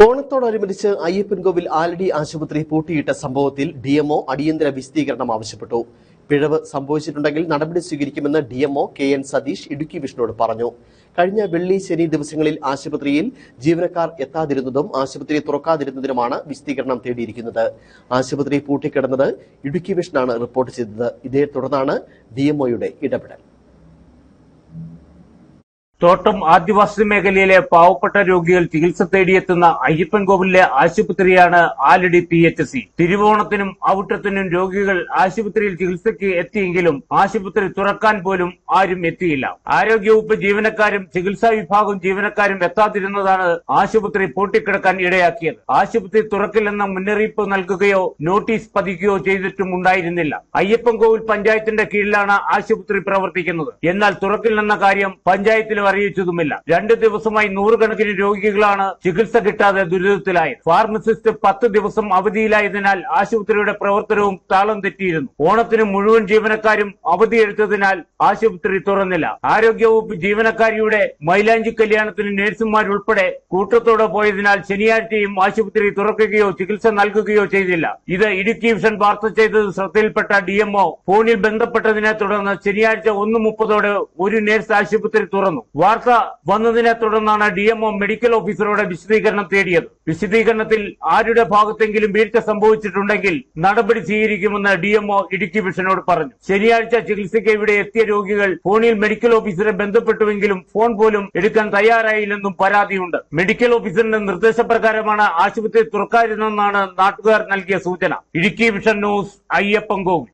ഓണത്തോടനുബന്ധിച്ച് അയ്യപ്പൻകോവിൽ ആലടി ആശുപത്രി പൂട്ടിയിട്ട സംഭവത്തിൽ ഡിഎംഒ അടിയന്തര വിശദീകരണം ആവശ്യപ്പെട്ടു. പിഴവ് സംഭവിച്ചിട്ടുണ്ടെങ്കിൽ നടപടി സ്വീകരിക്കുമെന്ന് DMO K N Satheesh Idukki വിഷ്ണുവോട് പറഞ്ഞു. കഴിഞ്ഞ വെള്ളി ശനി ദിവസങ്ങളിൽ ആശുപത്രിയിൽ ജീവനക്കാർ എത്താതിരുന്നതും ആശുപത്രി തുറക്കാതിരുന്നതിനുമാണ് വിശദീകരണം തേടിയിരിക്കുന്നത്. ആശുപത്രി പൂട്ടിക്കിടന്നത് ഇടുക്കി വിഷ്ണാണ് റിപ്പോർട്ട് ചെയ്തത്. ഇതേ തുടർന്നാണ് ഡിഎംഒയുടെ ഇടപെടൽ. തോട്ടം ആദിവാസി മേഖലയിലെ പാവപ്പെട്ട രോഗികൾ ചികിത്സ തേടിയെത്തുന്ന അയ്യപ്പൻകോവിലെ ആശുപത്രിയാണ് ആലടി പി എച്ച് സി തിരുവോണത്തിനും ഔട്ടത്തിനും രോഗികൾ ആശുപത്രിയിൽ ചികിത്സയ്ക്ക് എത്തിയെങ്കിലും ആശുപത്രി തുറക്കാൻ പോലും ആരും എത്തിയില്ല. ആരോഗ്യവകുപ്പ് ജീവനക്കാരും ചികിത്സാ വിഭാഗം ജീവനക്കാരും എത്താതിരുന്നതാണ് ആശുപത്രി പൂട്ടിക്കിടക്കാൻ ഇടയാക്കിയത്. ആശുപത്രി തുറക്കില്ലെന്ന മുന്നറിയിപ്പ് നൽകുകയോ നോട്ടീസ് പതിക്കുകയോ ചെയ്തിട്ടും ഉണ്ടായിരുന്നില്ല. അയ്യപ്പൻകോവിൽ പഞ്ചായത്തിന്റെ കീഴിലാണ് ആശുപത്രി പ്രവർത്തിക്കുന്നത്. എന്നാൽ തുറക്കില്ലെന്ന കാര്യം പഞ്ചായത്തിലും അറിയിച്ചതുമില്ല. രണ്ട് ദിവസമായി നൂറുകണക്കിന് രോഗികളാണ് ചികിത്സ കിട്ടാതെ ദുരിതത്തിലായത്. ഫാർമസിസ്റ്റ് പത്ത് ദിവസം അവധിയിലായതിനാൽ ആശുപത്രിയുടെ പ്രവർത്തനവും താളം തെറ്റിയിരുന്നു. ഓണത്തിന് മുഴുവൻ ജീവനക്കാരും അവധിയെടുത്തതിനാൽ ആശുപത്രി തുറന്നില്ല. ആരോഗ്യവകുപ്പ് ജീവനക്കാരിയുടെ മൈലാഞ്ചി കല്യാണത്തിന് നഴ്സുമാരുൾപ്പെടെ കൂട്ടത്തോടെ പോയതിനാൽ ശനിയാഴ്ചയും ആശുപത്രി തുറക്കുകയോ ചികിത്സ നൽകുകയോ ചെയ്തില്ല. ഇത് ഇടുക്കി വിഷൻ വാർത്ത ചെയ്തത് ശ്രദ്ധയിൽപ്പെട്ട ഡിഎംഒ ഫോണിൽ ബന്ധപ്പെട്ടതിനെ തുടർന്ന് ശനിയാഴ്ച ഒന്ന് മുപ്പതോടെ ഒരു നേഴ്സ് ആശുപത്രി തുറന്നു. വാർത്ത വന്നതിനെ തുടർന്നാണ് ഡിഎംഒ മെഡിക്കൽ ഓഫീസറോട് വിശദീകരണം തേടിയത്. വിശദീകരണത്തിൽ ആരുടെ ഭാഗത്തെങ്കിലും വീഴ്ച സംഭവിച്ചിട്ടുണ്ടെങ്കിൽ നടപടി സ്വീകരിക്കുമെന്ന് ഡിഎംഒ ഇടുക്കി വിഷനോട് പറഞ്ഞു. ശനിയാഴ്ച ചികിത്സയ്ക്ക് ഇവിടെ എത്തിയ രോഗികൾ ഫോണിൽ മെഡിക്കൽ ഓഫീസറെ ബന്ധപ്പെട്ടുവെങ്കിലും ഫോൺ പോലും എടുക്കാൻ തയ്യാറായില്ലെന്നും പരാതിയുണ്ട്. മെഡിക്കൽ ഓഫീസറിന്റെ നിർദ്ദേശപ്രകാരമാണ് ആശുപത്രി തുറക്കാതിരുന്നെന്നാണ് നാട്ടുകാർ നൽകിയ സൂചന. Idukki vision news Ayyappancoil